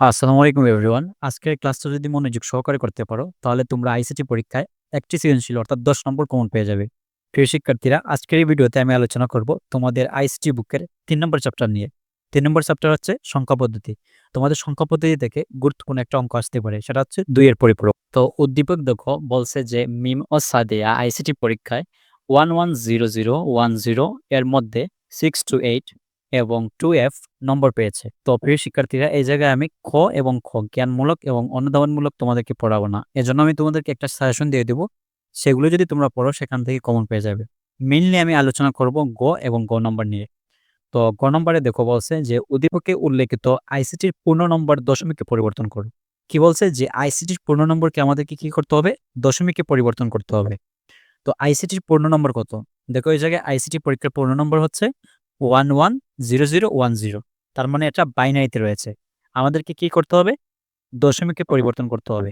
আসসালামু আলাইকুম এভরিওয়ান। আজকের ক্লাসটা যদি মনোযোগ সহকারে করতে পারো, তাহলে তোমরা আইসিটি পরীক্ষায় একটি সৃজনশীল অর্থাৎ ১০ নম্বর কমন পেয়ে যাবে। প্রিয় শিক্ষার্থীরা, আজকের এই ভিডিওতে আমি আলোচনা করব তোমাদের আইসিটি বুকের তিন নম্বর চ্যাপ্টার নিয়ে। তিন নম্বর চ্যাপ্টার হচ্ছে সংখ্যা পদ্ধতি। তোমাদের সংখ্যা পদ্ধতি থেকে গুরুত্বপূর্ণ একটা অঙ্ক আসতে পারে। সেটা হচ্ছে ২ এর পরিপূরক। তো উদ্দীপক দেখো বলছে যে মিম ও সাদিয়া আইসিটি পরীক্ষায় 110010 এর মধ্যে 6 to 8 এবং টু এফ নম্বর পেয়েছে। তো প্রিয় শিক্ষার্থীরা, এই জায়গায় আমি খ এবং খ, জ্ঞানমূলক এবং অনুধাবনমূলক তোমাদেরকে পড়াবো না। এজন্য আমি তোমাদেরকে একটা সাজেশন দিয়ে দেব। সেগুলো যদি তোমরা পড়ো, সেখান থেকে কমন পেয়ে যাবে। মেইনলি আমি আলোচনা করব গ এবং গ নম্বর নিয়ে। তো গ নম্বরে দেখো বলছে যে, উদ্দীপকে উল্লেখিত আইসিটির পূর্ণ নম্বর দশমিকে পরিবর্তন করো। কি বলছে যে আইসিটির পূর্ণ নম্বরকে আমাদেরকে কি করতে হবে? দশমিকে পরিবর্তন করতে হবে। তো আইসিটির পূর্ণ নম্বর কত? দেখো এই জায়গায় আইসিটি পরীক্ষার পূর্ণ নম্বর হচ্ছে 110010 তার মানে এটা বাইনারিতে রয়েছে। আমাদেরকে কি করতে হবে? দশমিকে পরিবর্তন করতে হবে।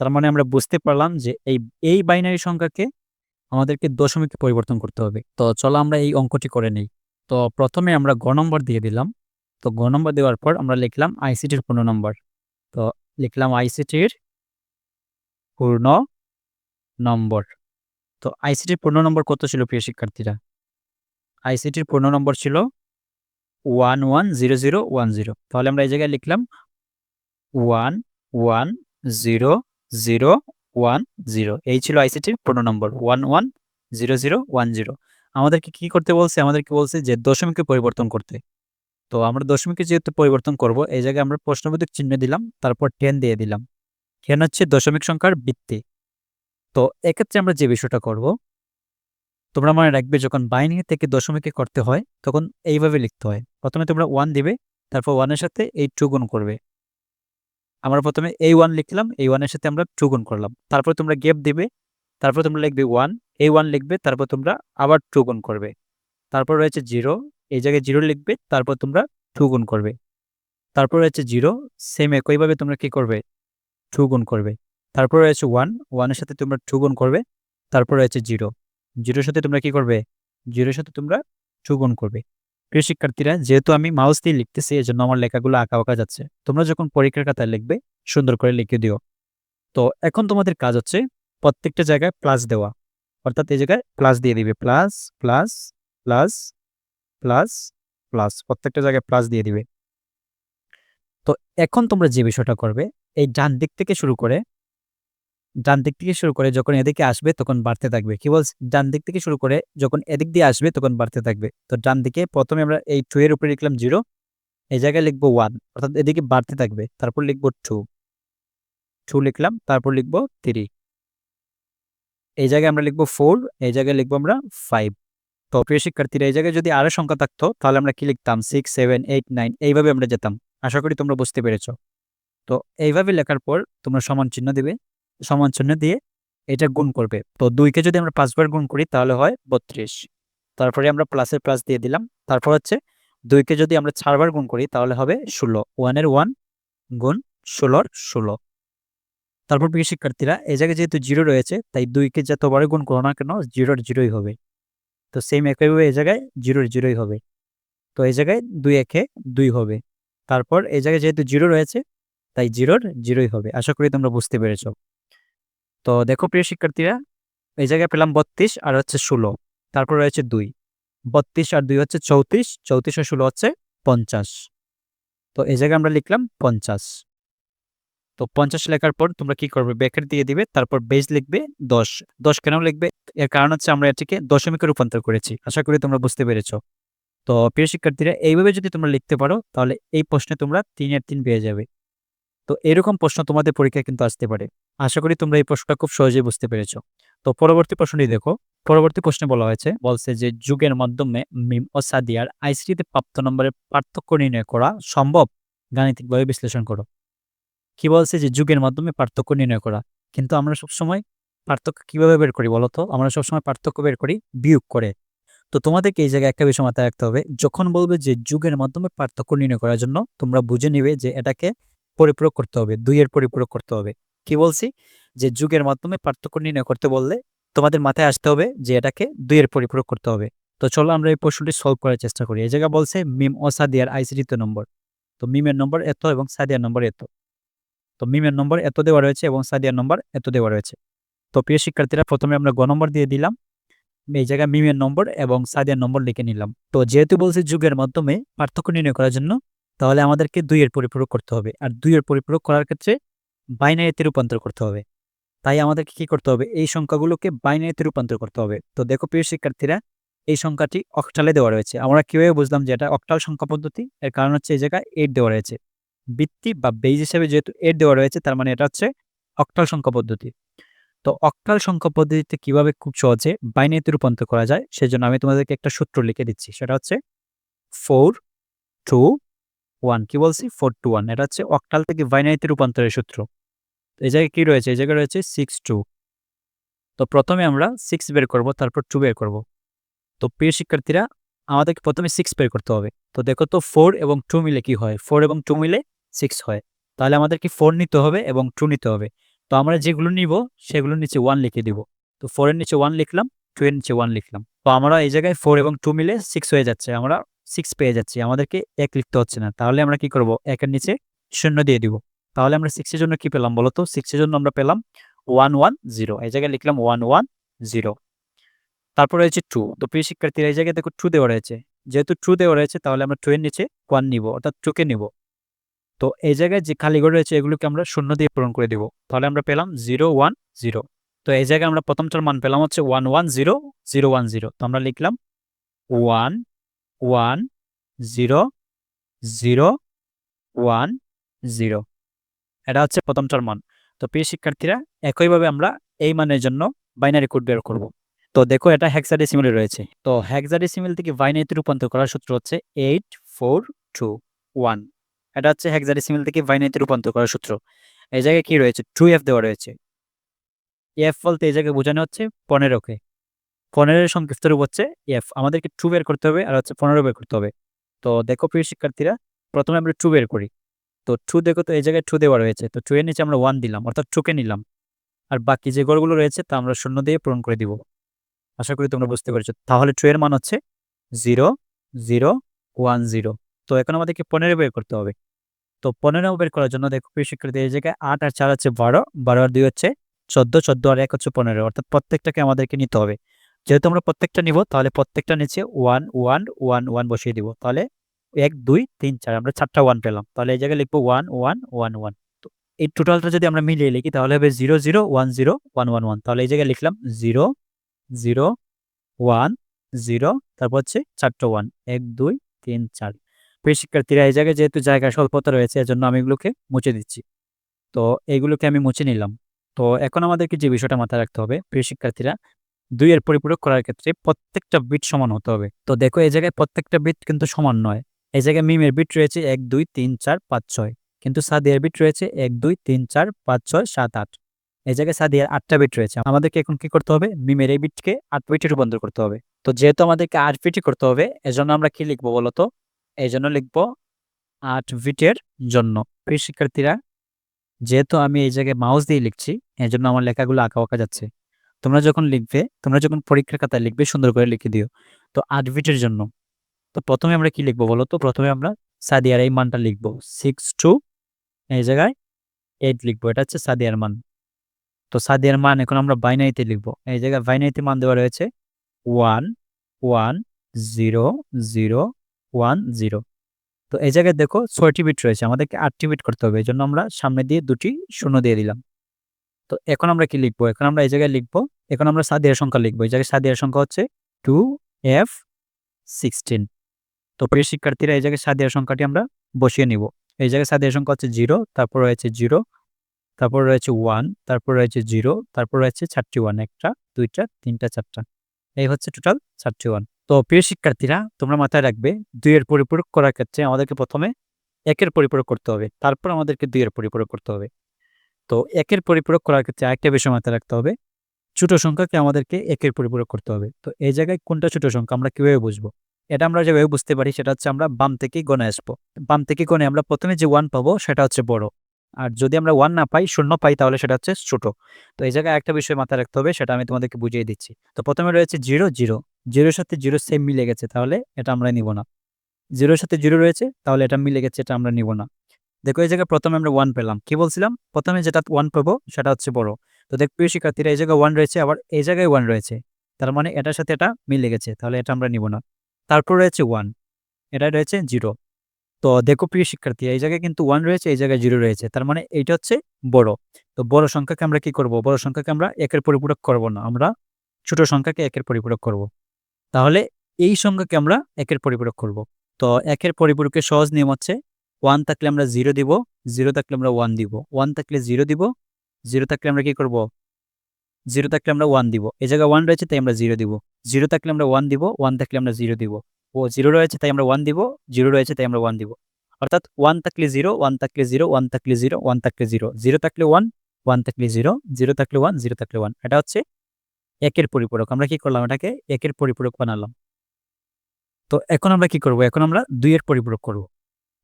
তার মানে আমরা বুঝতে পারলাম যে এই, এই বাইনারি সংখ্যাকে আমাদেরকে দশমিকে পরিবর্তন করতে হবে। তো চলো আমরা এই অঙ্কটি করে নেই। তো প্রথমে আমরা গ নম্বর দিয়ে দিলাম। তো গ নম্বর দেওয়ার পর আমরা লিখলাম আইসিটির পূর্ণ নম্বর। তো লিখলাম আইসিটির পূর্ণ নম্বর। তো আইসিটির পূর্ণ নম্বর কত ছিল প্রিয় শিক্ষার্থীরা? আইসিটির পূর্ণ নম্বর ছিল 110010 তাহলে আমরা এই জায়গায় লিখলাম 110010 এই ছিল আইসিটির পূর্ণ নম্বর 110010 আমাদেরকে কি করতে বলছে? আমাদেরকে বলছে যে দশমিকে পরিবর্তন করতে। তো আমরা দশমিকে যেহেতু পরিবর্তন করব, এই জায়গায় আমরা প্রশ্নবোধক চিহ্ন দিলাম, তারপর 10 দিয়ে দিলাম। 10 হচ্ছে দশমিক সংখ্যার বৃত্তি তো এক্ষেত্রে আমরা যে বিষয়টা করব তোমরা মনে রাখবে যখন বাইনারি থেকে দশমিকে করতে হয় তখন এইভাবে লিখতে হয়। প্রথমে তোমরা ওয়ান দিবে তারপর 1 এর সাথে এই টু গুণ করবে। আমরা প্রথমে এই ওয়ান লিখলাম, এই 1 এর সাথে আমরা টু গুণ করলাম। তারপর তোমরা গ্যাপ দিবে, তারপর তোমরা লিখবে ওয়ান এই ওয়ান লিখবে, তারপর তোমরা আবার টু গুণ করবে। তারপর রয়েছে জিরো এই জায়গায় জিরো লিখবে, তারপর তোমরা টু গুণ করবে। তারপর রয়েছে জিরো সেম একইভাবে তোমরা কি করবে? টু গুণ করবে। তারপর রয়েছে 1, 1 এর সাথে তোমরা টু গুণ করবে। তারপর রয়েছে 0, 0 এর সাথে তোমরা কি করবে? 0 এর সাথে তোমরা 2 করবে। প্রিয় শিক্ষার্থীরা যেহেতু আমি মাউস দিয়ে লিখতেছি এজন্য আমার লেখাগুলো আঁকা-বাঁকা যাচ্ছে। তোমরা যখন পরীক্ষার খাতায় লিখবে সুন্দর করে লিখে দিও। তো এখন তোমাদের কাজ হচ্ছে প্রত্যেকটা জায়গায় প্লাস দেওয়া। অর্থাৎ এই জায়গায় প্লাস দিয়ে দিবে। Plus, plus, plus, plus, plus প্রত্যেকটা জায়গায় প্লাস দিয়ে দিবে। তো এখন তোমরা যে বিষয়টা করবে এই ডান দিক থেকে শুরু করে ডান দিক থেকে শুরু করে যখন এদিকে আসবে তখন বাড়তে থাকবে। কি বলছি? ডান দিক থেকে শুরু করে যখন এদিক দিয়ে আসবে তখন বাড়তে থাকবে। তো ডান দিকে প্রথমে আমরা এই টু এর উপরে লিখলাম 0 এই জায়গায় লিখব ওয়ান অর্থাৎ এদিকে বাড়তে থাকবে। তারপর লিখব 2 2 লিখলাম, তারপর লিখব 3 এই জায়গায় আমরা লিখব ফোর এই জায়গায় লিখব আমরা ফাইভ তো প্রিয় শিক্ষার্থীরা, এই জায়গায় যদি আরও সংখ্যা থাকতো, তাহলে আমরা কি লিখতাম 6 7 8 9 এইভাবে আমরা যেতাম। আশা করি তোমরা বুঝতে পেরেছ। তো এইভাবে লেখার পর তোমরা সমান চিহ্ন দিবে। সমান চিহ্ন দিয়ে এটা গুণ করবে। তো 2 কে যদি আমরা পাঁচবার গুণ করি, তাহলে হয় 32 তারপরে আমরা প্লাসের প্লাস দিয়ে দিলাম। তারপর হচ্ছে 2 কে যদি আমরা চারবার গুণ করি, তাহলে হবে 16 1 এর 1 গুণ ষোলোর ষোলো তারপর প্রিয় শিক্ষার্থীরা, এই জায়গায় যেহেতু জিরো রয়েছে, তাই 2 কে যতবারই গুণ করো না কেন জিরোর জিরোই হবে। তো সেম একইভাবে এই জায়গায় জিরোর জিরোই হবে। তো এই জায়গায় দুই একে দুই হবে। তারপর এই জায়গায় যেহেতু জিরো রয়েছে, তাই জিরোর জিরোই হবে। আশা করি তোমরা বুঝতে পেরেছ। তো দেখো প্রিয় শিক্ষার্থীরা, এই জায়গায় পেলাম 32 আর হচ্ছে 16 তারপর রয়েছে 2 32 আর দুই হচ্ছে 34 34 আর 16 হচ্ছে 50 তো এই জায়গায় আমরা লিখলাম 50 তো 50 লেখার পর তোমরা কি করবে? ব্র্যাকেট দিয়ে দিবে, তারপর বেজ লিখবে দশ। দশ কেন লিখবে? এর কারণ হচ্ছে আমরা এটিকে দশমিকে রূপান্তর করেছি। আশা করি তোমরা বুঝতে পেরেছ। তো প্রিয় শিক্ষার্থীরা, এইভাবে যদি তোমরা লিখতে পারো, তাহলে এই প্রশ্নে তোমরা 3 এর 3 পেয়ে যাবে। তো এরকম প্রশ্ন তোমাদের পরীক্ষায় কিন্তু আসতে পারে। আশা করি তোমরা এই প্রশ্নটা খুব সহজেই বুঝতে পেরেছ। তো পরবর্তী প্রশ্নটি দেখো। পরবর্তী প্রশ্নে বলা হয়েছে, বলছে যে যুগের মাধ্যমে মিম ও সাদিয়ার আইসিটিতে প্রাপ্ত নম্বরের পার্থক্য নির্ণয় করা সম্ভব? গাণিতিকভাবে বিশ্লেষণ করো। কি বলছে যে যুগের মাধ্যমে পার্থক্য নির্ণয় করা? কিন্তু আমরা সবসময় পার্থক্য কীভাবে বের করি বলতো আমরা সবসময় পার্থক্য বের করি বিয়োগ করে। তো তোমাদেরকে এই জায়গায় একটা বিষয় মাথায় রাখতে হবে। যখন বলবে যে যুগের মাধ্যমে পার্থক্য নির্ণয় করার জন্য, তোমরা বুঝে নিবে যে এটাকে পরিপূরক করতে হবে, দুইয়ের পরিপূরক করতে হবে। কি বলছি? যে যুগের মাধ্যমে পার্থক্য নির্ণয় করতে বললে তোমাদের মাথায় আসতে হবে যে এটাকে দুইয়ের পরিপূরক করতে হবে। তো চলো আমরা এই প্রশ্নটি সলভ করার চেষ্টা করি। এই জায়গা বলছে মিম ও সাদিয়ার আইসিটিতে নম্বর। তো মিমের নম্বর এত এবং সাদিয়ার নম্বর এত। তো মিমের নম্বর এত দেওয়া রয়েছে এবং সাদিয়ার নম্বর এত দেওয়া রয়েছে। তো প্রিয় শিক্ষার্থীরা, প্রথমে আমরা গ নম্বর দিয়ে দিলাম। এই জায়গায় মিমের নম্বর এবং সাদিয়ার নম্বর লিখে নিলাম। তো যেহেতু বলছি যুগের মাধ্যমে পার্থক্য নির্ণয় করার জন্য তাহলে আমাদেরকে দুইয়ের পরিপূরক করতে হবে। আর দুইয়ের পরিপূরক করার ক্ষেত্রে বাইনারিতে রূপান্তর করতে হবে। তাই আমাদেরকে কি করতে হবে? এই সংখ্যাগুলোকে বাইনারিতে রূপান্তর করতে হবে। তো দেখো প্রিয় শিক্ষার্থীরা, এই সংখ্যাটি অক্টালে দেওয়া রয়েছে। আমরা কীভাবে বুঝলাম যে এটা অক্টাল সংখ্যা পদ্ধতি? এর কারণ হচ্ছে এই জায়গায় এইট দেওয়া রয়েছে। বৃত্তি বা বেজ হিসেবে যেহেতু এইট দেওয়া রয়েছে, তার মানে এটা হচ্ছে অক্টাল সংখ্যা পদ্ধতি। তো অক্টাল সংখ্যা পদ্ধতিতে কীভাবে খুব সহজে বাইনারিতে রূপান্তর করা যায়, সেজন্য আমি তোমাদেরকে একটা সূত্র লিখে দিচ্ছি। সেটা হচ্ছে ফোর টু ওয়ান কি বলছি? ফোর টু ওয়ান এটা হচ্ছে অক্টাল থেকে বাইনারিতে রূপান্তরের সূত্র। এই জায়গায় কি রয়েছে? এই জায়গায় রয়েছে সিক্স টু তো প্রথমে আমরা সিক্স বের করব, তারপর টু বের করব। তো প্রিয় শিক্ষার্থীরা, আমাদেরকে প্রথমে সিক্স বের করতে হবে। তো দেখো তো ফোর এবং টু মিলে কি হয়? ফোর এবং টু মিলে সিক্স হয়। তাহলে আমাদেরকে ফোর নিতে হবে এবং টু নিতে হবে। তো আমরা যেগুলো নিব সেগুলোর নিচে ওয়ান লিখে দিব। তো ফোরের নিচে ওয়ান লিখলাম টু এর নিচে ওয়ান লিখলাম। তো আমরা এই জায়গায় ফোর এবং টু মিলে সিক্স হয়ে যাচ্ছে। আমরা সিক্স পেয়ে যাচ্ছি, আমাদেরকে এক লিখতে হচ্ছে না। তাহলে আমরা কি করব? একের নিচে শূন্য দিয়ে দিব। তাহলে আমরা সিক্সের জন্য কি পেলাম বলতো সিক্সের জন্য আমরা পেলাম ওয়ান ওয়ান জিরো এই জায়গায় লিখলাম ওয়ান ওয়ান জিরো তারপর রয়েছে টু তো প্রিয় শিক্ষার্থীরা, এই জায়গায় দেখো টু দেওয়া রয়েছে। যেহেতু টু দেওয়া রয়েছে, তাহলে আমরা টু এর নিচে ওয়ান নিব, অর্থাৎ টুকে নিব। তো এই জায়গায় যে খালিঘর রয়েছে, এগুলোকে আমরা শূন্য দিয়ে পূরণ করে দিব। তাহলে আমরা পেলাম জিরো ওয়ান জিরো তো এই জায়গায় আমরা প্রথমটার মান পেলাম হচ্ছে one one zero zero one zero তো আমরা লিখলাম one one zero zero one zero. এটা হচ্ছে প্রথমটার মান। তো প্রিয় শিক্ষার্থীরা, একইভাবে আমরা এই মানের জন্য বাইনারি কোড বের করব। তো দেখো এটা হ্যাক্সাডেসিমেলে রয়েছে। তো হ্যাক্সাডেসিমেল থেকে বাইনারিতে রূপান্তর করার সূত্র হচ্ছে এইট ফোর টু ওয়ান এটা হচ্ছে হ্যাক্সাডেসিমেল থেকে বাইনারিতে রূপান্তর করার সূত্র। এই জায়গায় কি রয়েছে? টু এফ দেওয়া রয়েছে। এফ বলতে এই জায়গায় বোঝানো হচ্ছে পনেরোকে পনেরোর সংক্ষিপ্ত রূপ হচ্ছে এফ আমাদেরকে টু বের করতে হবে আর হচ্ছে পনেরো বের করতে হবে। তো দেখো প্রিয় শিক্ষার্থীরা, প্রথমে আমরা টু বের করি। তো টু দেখো তো এই জায়গায় টু দেওয়া রয়েছে। তো টু এর নিচে আমরা ওয়ান দিলাম, অর্থাৎ টুকে নিলাম। আর বাকি যে গড়গুলো রয়েছে তা আমরা শূন্য দিয়ে পূরণ করে দিব। আশা করি তোমরা বুঝতে পেরেছ। তাহলে টু এর মান হচ্ছে জিরো জিরো ওয়ান জিরো তো এখন আমাদেরকে পনেরো বের করতে হবে। তো পনেরো বের করার জন্য দেখো প্রিয় শিক্ষার্থী, এই জায়গায় আট আর চার হচ্ছে বারো। বারো আর দুই হচ্ছে চোদ্দ চোদ্দ আর এক হচ্ছে পনেরো। অর্থাৎ প্রত্যেকটাকে আমাদেরকে নিতে হবে। যেহেতু আমরা প্রত্যেকটা নিব, তাহলে প্রত্যেকটা নিচে ওয়ান ওয়ান ওয়ান ওয়ান বসিয়ে দিব। তাহলে এক, দুই, তিন, চার, আমরা চারটা ওয়ান পেলাম। তাহলে এই জায়গায় লিখব ওয়ান ওয়ান ওয়ান ওয়ান তো এই টোটালটা যদি আমরা মিলিয়ে লিখি, তাহলে হবে zero zero one zero one one one তাহলে এই জায়গায় লিখলাম জিরো জিরো ওয়ান জিরো তারপর হচ্ছে চারটা ওয়ান এক, দুই, তিন, চার। প্রিয় শিক্ষার্থীরা, এই জায়গায় যেহেতু জায়গা স্বল্পতা রয়েছে, এজন্য আমি এগুলোকে মুছে দিচ্ছি। তো এইগুলোকে আমি মুছে নিলাম। তো এখন আমাদেরকে যে বিষয়টা মাথায় রাখতে হবে, প্রিয় শিক্ষার্থীরা দুইয়ের পরিপূরক করার ক্ষেত্রে প্রত্যেকটা বিট সমান হতে হবে। তো দেখো, এই জায়গায় প্রত্যেকটা বিট কিন্তু সমান নয়। এই জায়গায় মিমের বিট রয়েছে এক, দুই, তিন, চার, পাঁচ, ছয়। কিন্তু সাদিয়ার বিট রয়েছে এক, দুই, তিন, চার, পাঁচ, ছয়, সাত, আট। এই জায়গায় সাদিয়ার আটটা বিট রয়েছে। আমাদেরকে এখন কি করতে হবে? মিমের এই বিটকে আট বিটে রূপান্তর করতে হবে। তো যেহেতু আমাদেরকে আট বিটই করতে হবে, এজন্য আমরা কি লিখব বলতো এই জন্য লিখব আট বিটের জন্য। প্রিয় শিক্ষার্থীরা, যেহেতু আমি এই জায়গায় মাউস দিয়ে লিখছি এই জন্য আমার লেখাগুলো আঁকা আঁকা যাচ্ছে। তোমরা যখন লিখবে, তোমরা যখন পরীক্ষার খাতায় লিখবে, সুন্দর করে লিখে দিও। তো আট বিটের জন্য। তো প্রথমে আমরা কি লিখব বলো তো প্রথমে আমরা সাদিয়ার এই মানটা লিখব। সিক্স টু এই জায়গায় এইট লিখব। এটা হচ্ছে সাদিয়ার মান। তো সাদিয়ার মান এখন আমরা বাইনাইতে লিখব। এই জায়গায় বাইনাইতে মান দেওয়া রয়েছে one one zero zero one zero তো এই জায়গায় দেখো ছয়টি বিট রয়েছে। আমাদেরকে আটটি বিট করতে হবে। এই জন্য আমরা সামনে দিয়ে দুটি শূন্য দিয়ে দিলাম। তো এখন আমরা কি লিখব? এখন আমরা এই জায়গায় লিখব, এখন আমরা সাদিয়ার সংখ্যা লিখব। এই জায়গায় সাদিয়ার সংখ্যা হচ্ছে টু এফ সিক্সটিন তো প্রিয় শিক্ষার্থীরা, এই জায়গায় সাদিয়ার সংখ্যাটি আমরা বসিয়ে নিব। এই জায়গায় সাদিয়ার সংখ্যা হচ্ছে জিরো তারপর রয়েছে জিরো তারপর রয়েছে ওয়ান তারপর রয়েছে জিরো তারপর রয়েছে চারটি ওয়ান একটা, দুইটা, তিনটা, চারটা। এই হচ্ছে টোটাল চারটি ওয়ান তো প্রিয় শিক্ষার্থীরা, তোমরা মাথায় রাখবে, দুইয়ের পরিপূরক করার ক্ষেত্রে আমাদেরকে প্রথমে একের পরিপূরক করতে হবে, তারপর আমাদেরকে দুইয়ের পরিপূরক করতে হবে। তো একের পরিপূরক করার ক্ষেত্রে আরেকটা বিষয় মাথায় রাখতে হবে। ছোট সংখ্যাকে আমাদেরকে একের পরিপূরক করতে হবে। তো এই জায়গায় কোনটা ছোট সংখ্যা আমরা কীভাবে বুঝব? এটা আমরা যেভাবে বুঝতে পারি সেটা হচ্ছে আমরা বাম থেকে গণে আসব। বাম থেকে গণে আমরা প্রথমে যে ওয়ান পাবো সেটা হচ্ছে বড়। আর যদি আমরা ওয়ান না পাই, শূন্য পাই, তাহলে সেটা হচ্ছে ছোট। তো এই জায়গায় একটা বিষয় মাথায় রাখতে হবে, সেটা আমি তোমাদেরকে বুঝিয়ে দিচ্ছি। তো প্রথমে রয়েছে জিরো জিরো জিরোর সাথে জিরো সেম মিলে গেছে, তাহলে এটা আমরা নিব না। জিরোর সাথে জিরো রয়েছে, তাহলে এটা মিলে গেছে, এটা আমরা নিব না। দেখো, এই জায়গায় প্রথমে আমরা ওয়ান পেলাম। কি বলছিলাম? প্রথমে যেটা ওয়ান পাবো, সেটা হচ্ছে বড়। তো দেখ, প্রিয় শিক্ষার্থীরা, এই জায়গায় ওয়ান রয়েছে, আবার এই জায়গায় ওয়ান রয়েছে। তার মানে এটার সাথে এটা মিলে গেছে, তাহলে এটা আমরা নিব না। তারপর রয়েছে ওয়ান এটা রয়েছে জিরো তো দেখো, প্রিয় শিক্ষার্থী, এই জায়গায় কিন্তু ওয়ান রয়েছে, এই জায়গায় জিরো রয়েছে। তার মানে এইটা হচ্ছে বড়। তো বড় সংখ্যাকে আমরা কি করব? বড় সংখ্যাকে আমরা একের পরিপূরক করব না, আমরা ছোট সংখ্যাকে একের পরিপূরক করব। তাহলে এই সংখ্যাকে আমরা একের পরিপূরক করব। তো একের পরিপূরকের সহজ নিয়ম হচ্ছে ওয়ান থাকলে আমরা জিরো দিব জিরো থাকলে আমরা ওয়ান দিব। ওয়ান থাকলে জিরো দিব জিরো থাকলে আমরা কি করব? জিরো থাকলে আমরা ওয়ান দিব। এই জায়গায় ওয়ান রয়েছে, তাই আমরা জিরো দিব। জিরো থাকলে আমরা ওয়ান দিব ওয়ান থাকলে আমরা জিরো দিব। ও জিরো রয়েছে, তাই আমরা ওয়ান দিব জিরো রয়েছে, তাই আমরা ওয়ান দিব। অর্থাৎ ওয়ান থাকলে জিরো ওয়ান থাকলে জিরো ওয়ান থাকলে জিরো ওয়ান থাকলে জিরো জিরো থাকলে ওয়ান ওয়ান থাকলে জিরো জিরো থাকলে ওয়ান জিরো থাকলে ওয়ান এটা হচ্ছে একের পরিপূরক। আমরা কি করলাম এটাকে? একের পরিপূরক বানালাম। তো এখন আমরা কি করব? এখন আমরা দুইয়ের পরিপূরক করব।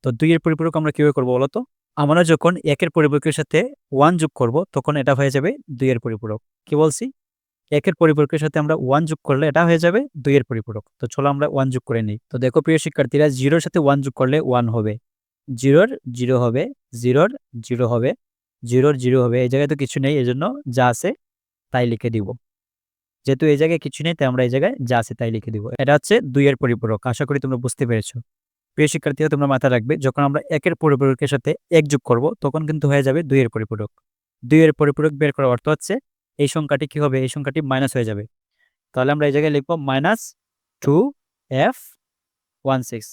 তো দুইয়ের পরিপূরক আমরা কীভাবে করব বলতো আমরা যখন একের পরিপূরকের সাথে ওয়ান যোগ করব, তখন এটা হয়ে যাবে দুইয়ের পরিপূরক। কি বলছি? একের পরিপূরকের সাথে আমরা ওয়ান যোগ করলে এটা হয়ে যাবে দুইয়ের পরিপূরক। তো চলো আমরা ওয়ান যোগ করে নিই। তো দেখো প্রিয় শিক্ষার্থীরা জিরোর সাথে ওয়ান যোগ করলে ওয়ান হবে। জিরোর জিরো হবে জিরোর জিরো হবে জিরোর জিরো হবে। এই জায়গায় তো কিছু নেই, এজন্য যা আছে তাই লিখে দিব। যেহেতু এই জায়গায় কিছু নেই, তাই আমরা এই জায়গায় যা আছে তাই লিখে দিব। এটা হচ্ছে দুইয়ের পরিপূরক। আশা করি তোমরা বুঝতে পেরেছ। প্রিয় শিক্ষার্থীরা, তোমরা মাথায় রাখবে, যখন আমরা একের পরিপূরকের সাথে এক যোগ করব, তখন কিন্তু হয়ে যাবে দুইয়ের পরিপূরক। দুইয়ের পরিপূরক বের করার অর্থ হচ্ছে, এই সংখ্যাটি কি হবে? এই সংখ্যাটি মাইনাস হয়ে যাবে। তাহলে আমরা এই জায়গায় লিখব minus two F one six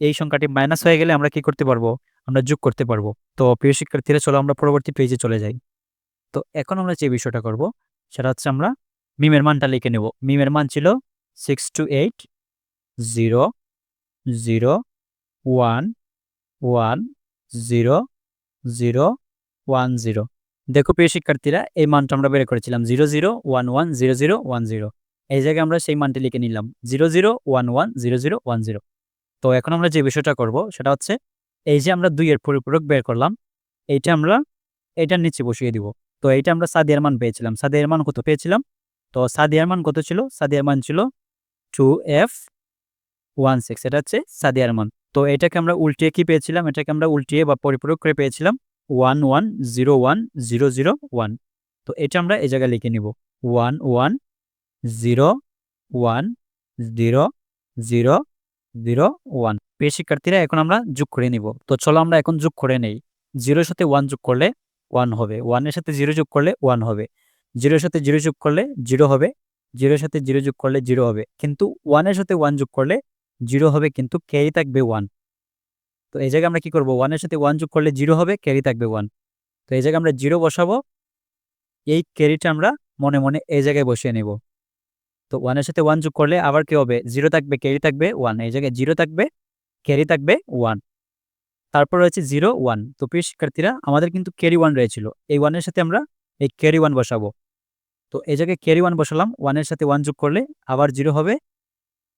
এই সংখ্যাটি মাইনাস হয়ে গেলে আমরা কি করতে পারব? আমরা যোগ করতে পারব। তো প্রিয় শিক্ষার্থীরা, চলো আমরা পরবর্তী পেজে চলে যাই। তো এখন আমরা যে বিষয়টা করব, সেটা হচ্ছে আমরা মিমের মানটা লিখে নেব। মিমের মান ছিল six two eight zero zero one one zero zero one zero দেখো প্রিয় শিক্ষার্থীরা, এই মানটা আমরা বের করেছিলাম। Zero zero one one zero zero one zero এই জায়গায় আমরা সেই মানটি লিখে নিলাম। Zero zero one one zero zero one zero তো এখন আমরা যে বিষয়টা করব, সেটা হচ্ছে এই যে আমরা দুইয়ের পরিপূরক বের করলাম, এইটা আমরা এইটার নিচে বসিয়ে দিব। তো এইটা আমরা সাদিয়ার মান পেয়েছিলাম। সাদিয়ার মান কত পেয়েছিলাম? তো সাদিয়ার মান কত ছিল? সাদিয়ার মান ছিল টু এফ ওয়ান সিক্স, এটা হচ্ছে সাদিয়ার মান তো এটাকে আমরা উল্টিয়ে কি পেয়েছিলাম? এটাকে আমরা উল্টিয়ে বা পরিপূরক করে পেয়েছিলাম one one zero one zero zero one. তো এটা আমরা এই জায়গায় লিখে নিব। One one zero one zero zero zero one. প্রিয় শিক্ষার্থীরা, এখন আমরা যোগ করে নিব। তো চলো আমরা এখন যোগ করে নেই। জিরোর সাথে ওয়ান যোগ করলে ওয়ান হবে। ওয়ানের সাথে জিরো যোগ করলে ওয়ান হবে। জিরোর সাথে জিরো যোগ করলে জিরো হবে। জিরোর সাথে জিরো যোগ করলে জিরো হবে। কিন্তু ওয়ানের সাথে ওয়ান যোগ করলে জিরো হবে কিন্তু ক্যারি থাকবে ওয়ান তো এই জায়গায় আমরা কি করব? ওয়ানের সাথে ওয়ান যোগ করলে জিরো হবে ক্যারি থাকবে ওয়ান তো এই জায়গায় আমরা জিরো বসাবো, এই ক্যারিটা আমরা মনে মনে এই জায়গায় বসিয়ে নেব। তো ওয়ানের সাথে ওয়ান যোগ করলে আবার কি হবে? জিরো থাকবে ক্যারি থাকবে ওয়ান এই জায়গায় জিরো থাকবে ক্যারি থাকবে ওয়ান তারপর রয়েছে জিরো ওয়ান তো প্রিয় শিক্ষার্থীরা, আমাদের কিন্তু ক্যারি ওয়ান রয়েছিল। এই ওয়ানের সাথে আমরা এই ক্যারি ওয়ান বসাবো। তো এই জায়গায় ক্যারি ওয়ান বসালাম। ওয়ানের সাথে ওয়ান যোগ করলে আবার জিরো হবে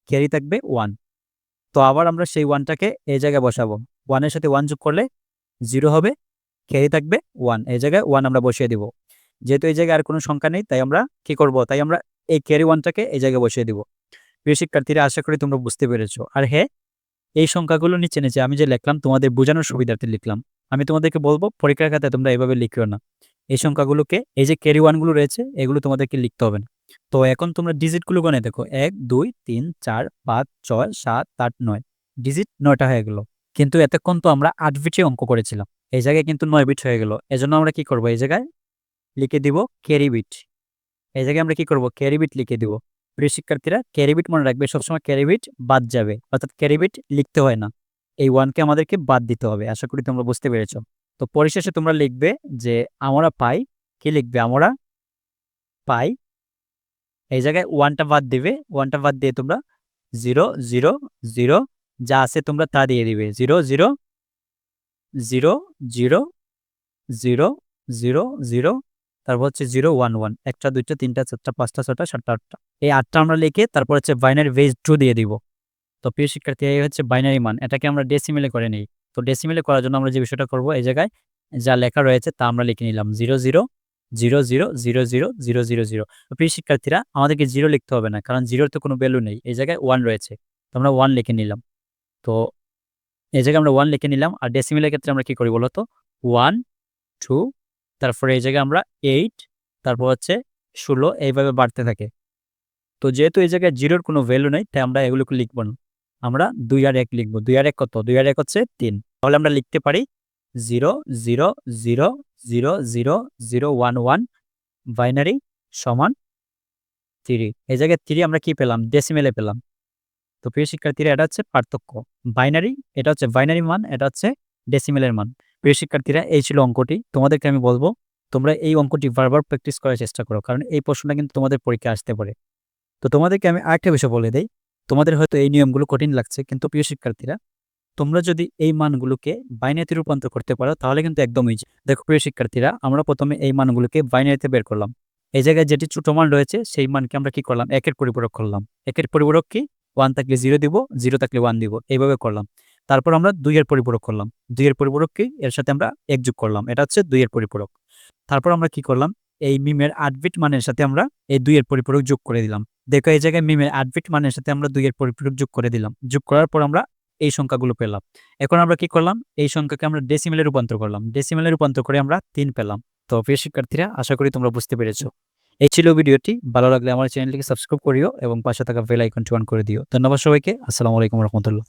ক্যারি থাকবে ওয়ান তো আবার আমরা সেই ওয়ানটাকে এই জায়গায় বসাবো। ওয়ানের সাথে ওয়ান যোগ করলে জিরো হবে ক্যারি থাকবে ওয়ান এই জায়গায় ওয়ান আমরা বসিয়ে দিব। যেহেতু এই জায়গায় আর কোনো সংখ্যা নেই, তাই আমরা কি করব? তাই আমরা এই ক্যারি ওয়ানটাকে এই জায়গায় বসিয়ে দিব। প্রিয় শিক্ষার্থীরা, আশা করি তোমরা বুঝতে পেরেছ। আর হ্যাঁ এই সংখ্যাগুলো নিচে নিচে আমি যে লিখলাম, তোমাদের বোঝানোর সুবিধার্থে লিখলাম। আমি তোমাদেরকে বলব, পরীক্ষার খাতায় তোমরা এভাবে লিখিও না। এই সংখ্যাগুলোকে, এই যে ক্যারি ওয়ানগুলো রয়েছে, এগুলো তোমাদেরকে লিখতে হবে না। তো এখন তোমরা ডিজিটগুলো গনে দেখো, এক, দুই, তিন, চার, পাঁচ, ছয়, সাত, আট, নয়। ডিজিট নয়টা হয়ে গেল। কিন্তু এতক্ষণ তো আমরা আট বিটে অঙ্ক করেছিলাম। এই জায়গায় কিন্তু নয় বিট হয়ে গেল। এজন্য আমরা কি করব? এই জায়গায় লিখে দিব ক্যারি বিট এই জায়গায় আমরা কি করব? ক্যারি বিট লিখে দিব। প্রিয় শিক্ষার্থীরা ক্যারি বিট মনে রাখবে। সবসময় ক্যারি বিট বাদ যাবে। অর্থাৎ ক্যারি বিট লিখতে হয় না। এই ওয়ানকে আমাদেরকে বাদ দিতে হবে। আশা করি তোমরা বুঝতে পেরেছ। তো পরিশেষে তোমরা লিখবে যে, আমরা পাই। কি লিখবে? আমরা পাই এই জায়গায় ওয়ানটা বাদ দিবে ওয়ানটা বাদ দিয়ে তোমরা জিরো জিরো জিরো যা আছে তোমরা তা দিয়ে দিবে। Zero zero zero zero zero zero zero তারপর হচ্ছে জিরো ওয়ান ওয়ান একটা, দুইটা, তিনটা, চারটা, পাঁচটা ছটা সাতটা, আটটা। এই আটটা আমরা লিখে তারপর হচ্ছে বাইনারি বেস টু দিয়ে দিব। তো প্রিয় শিক্ষার্থী, এই হচ্ছে বাইনারি মান। এটাকে আমরা ডেসিমেলে করে নিই। তো ডেসিমেলে করার জন্য আমরা যে বিষয়টা করব, এই জায়গায় যা লেখা রয়েছে তা আমরা লিখে নিলাম। Zero zero zero zero zero zero zero zero zero. প্রিয় শিক্ষার্থীরা, আমাদেরকে জিরো লিখতে হবে না, কারণ জিরোর তো কোনো ভ্যালু নেই। এই জায়গায় ওয়ান রয়েছে, তো আমরা ওয়ান লিখে নিলাম। তো এই জায়গায় আমরা ওয়ান লিখে নিলাম, আর ডেসিমেলের ক্ষেত্রে আমরা কি করি বলো তো? ওয়ান টু তারপরে এই জায়গায় আমরা এইট তারপর হচ্ছে ষোলো, এইভাবে বাড়তে থাকে। তো যেহেতু এই জায়গায় জিরোর কোনো ভ্যালু নেই, তাই আমরা এগুলোকে লিখব না। আমরা দুই আর এক লিখব। দুই আর এক কত? দুই আর এক হচ্ছে তিন। তাহলে আমরা লিখতে পারি zero zero zero zero zero zero one one binary সমান থ্রি এই জায়গায় থ্রি আমরা কি পেলাম? ডেসিমেলে পেলাম। তো প্রিয় শিক্ষার্থীরা, এটা হচ্ছে পার্থক্য। বাইনারি এটা হচ্ছে বাইনারি মান, এটা হচ্ছে ডেসিমেলের মান। প্রিয় শিক্ষার্থীরা, এই ছিল অঙ্কটি। তোমাদেরকে আমি বলব, তোমরা এই অঙ্কটি বারবার প্র্যাকটিস করার চেষ্টা করো, কারণ এই প্রশ্নটা কিন্তু তোমাদের পরীক্ষা আসতে পারে। তো তোমাদেরকে আমি আরেকটা বিষয় বলে দিই। তোমাদের হয়তো এই নিয়মগুলো কঠিন লাগছে, কিন্তু প্রিয় শিক্ষার্থীরা তোমরা যদি এই মানগুলোকে বাইনারিতে রূপান্তর করতে পারো, তাহলে কিন্তু একদম ইজি দেখো, প্রিয় শিক্ষার্থীরা, আমরা প্রথমে এই মানগুলোকে বাইনারিতে বের করলাম। এই জায়গায় যেটি ছোট মান রয়েছে, সেই মানকে আমরা কি করলাম? একের পরিপূরক করলাম। একের পরিপূরক কি? ওয়ান থাকলে জিরো দিব জিরো থাকলে ওয়ান দিব। এইভাবে করলাম। তারপর আমরা দুইয়ের পরিপূরক করলাম। দুইয়ের পরিপূরক কি? এর সাথে আমরা এক যোগ করলাম। এটা হচ্ছে দুইয়ের পরিপূরক। তারপর আমরা কি করলাম? এই মিমের আট বিট মানের সাথে আমরা এই দুইয়ের পরিপূরক যোগ করে দিলাম। দেখো, এই জায়গায় মিমের আট বিট মানের সাথে আমরা দুইয়ের পরিপূরক যোগ করে দিলাম। যোগ করার পর আমরা এই সংখ্যাগুলো পেলাম। এখন আমরা কি করলাম? এই সংখ্যাকে আমরা ডেসিমেলে রূপান্তর করলাম। ডেসিমেলে রূপান্তর করে আমরা তিন পেলাম। তো প্রিয় শিক্ষার্থীরা, আশা করি তোমরা বুঝতে পেরেছ। এই ছিল ভিডিওটি। ভালো লাগলে আমার চ্যানেলটিকে সাবস্ক্রাইব করিও এবং পাশে থাকা বেল আইকনটি অন করে দিও। ধন্যবাদ সবাইকে। আসসালামু আলাইকুম রহমতুল্লাহ।